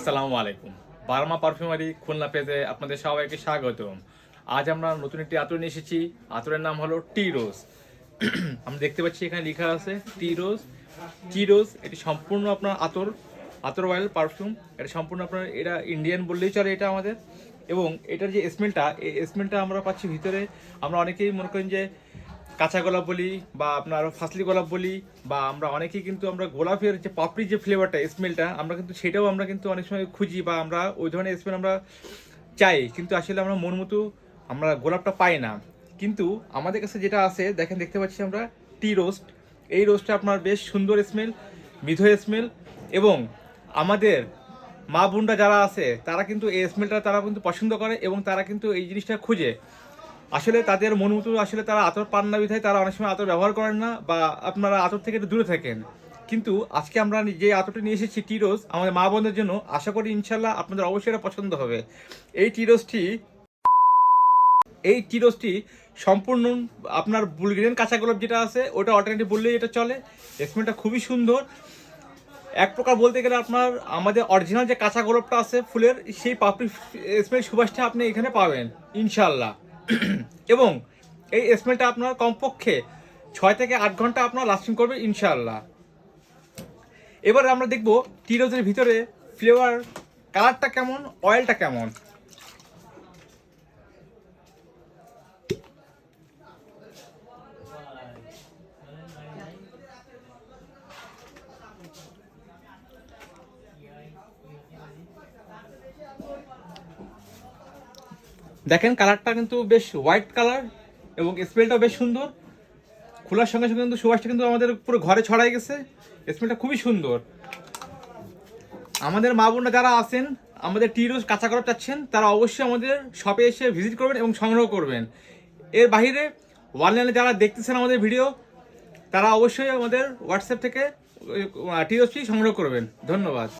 আসসালামু আলাইকুম। Burma perfumery Khulna পেজে আপনাদের সবাইকে স্বাগতম। আজ আমরা নতুন একটি আতর নিয়ে এসেছি। আতরের নাম হলো টি রোজ। আমরা দেখতে পাচ্ছি এখানে লেখা আছে টি রোজ। টি রোজ, এটি সম্পূর্ণ আপনার আতর। আতর অয়েল পারফিউম এটা সম্পূর্ণ আপনার, এটা ইন্ডিয়ান বললেই চলে এটা আমাদের। এবং এটার যে স্মেলটা এই স্মেলটা আমরা পাচ্ছি ভিতরে। আমরা অনেকেই মনে করেন যে কাঁচা গোলাপ বলি বা আপনার ফাসলি গোলাপ বলি বা আমরা অনেকেই কিন্তু আমরা গোলাপের যে পাপড়ি যে ফ্লেভারটা স্মেলটা আমরা কিন্তু সেটাও আমরা কিন্তু অনেক সময় খুঁজি বা আমরা ওই ধরনের স্মেল আমরা চাই। কিন্তু আসলে আমরা মন মতো আমরা গোলাপটা পাই না। কিন্তু আমাদের কাছে যেটা আছে, দেখেন দেখতে পাচ্ছি আমরা টি রোস্ট এই রোস্টটা আপনার বেশ সুন্দর স্মেল মৃধ স্মেল এবং আমাদের মা বোনরা যারা আছে, তারা কিন্তু এই স্মেলটা তারা কিন্তু পছন্দ করে এবং তারা কিন্তু এই জিনিসটা খুঁজে। আসলে তাদের মন মতো আসলে তারা আতর পান না বিধায় তারা অনেক সময় আতর ব্যবহার করেন না বা আপনারা আতর থেকে দূরে থাকেন। কিন্তু আজকে আমরা যে আতরটা নিয়ে এসেছি টিরোজ, আমাদের মা বোনদের জন্য আশা করি ইনশাল্লাহ আপনাদের অবশ্যই এটা পছন্দ হবে। এই টিরোজটি এই টিরোজটি সম্পূর্ণ আপনার বুলগেরিয়ান কাঁচা গোলাপ যেটা আছে, ওটা অল্টারনেটিভ বললেই এটা চলে। স্মেলটা খুবই সুন্দর। এক প্রকার বলতে গেলে আপনার আমাদের অরিজিনাল যে কাঁচা গোলাপটা আছে ফুলের, সেই পাপড়ি স্মেল সুবাসটা আপনি এখানে পাবেন ইনশাল্লাহ এবং এই স্মেলটা আপনার কমপক্ষে ছয় থেকে আট ঘণ্টা আপনার লাস্টিং করবে ইনশাল্লাহ এবার আমরা দেখব টিরোজের ভিতরে ফ্লেভার কালারটা কেমন অয়েলটা কেমন। দেখেন কালারটা কিন্তু বেশ হোয়াইট কালার এবং স্মেলটাও বেশ সুন্দর। খোলার সঙ্গে সঙ্গে কিন্তু সুবাসটা কিন্তু আমাদের পুরো ঘরে ছড়াই গেছে। স্মেলটা খুবই সুন্দর। আমাদের মা বোনরা যারা আছেন, আমাদের টি রোজ কাঁচা করা চাচ্ছেন, তারা অবশ্যই আমাদের শপে এসে ভিজিট করবেন এবং সংগ্রহ করবেন। এর বাইরে অনলাইনে যারা দেখতেছেন আমাদের ভিডিও তারা অবশ্যই আমাদের হোয়াটসঅ্যাপ থেকে টি রোজটি সংগ্রহ করবেন। ধন্যবাদ।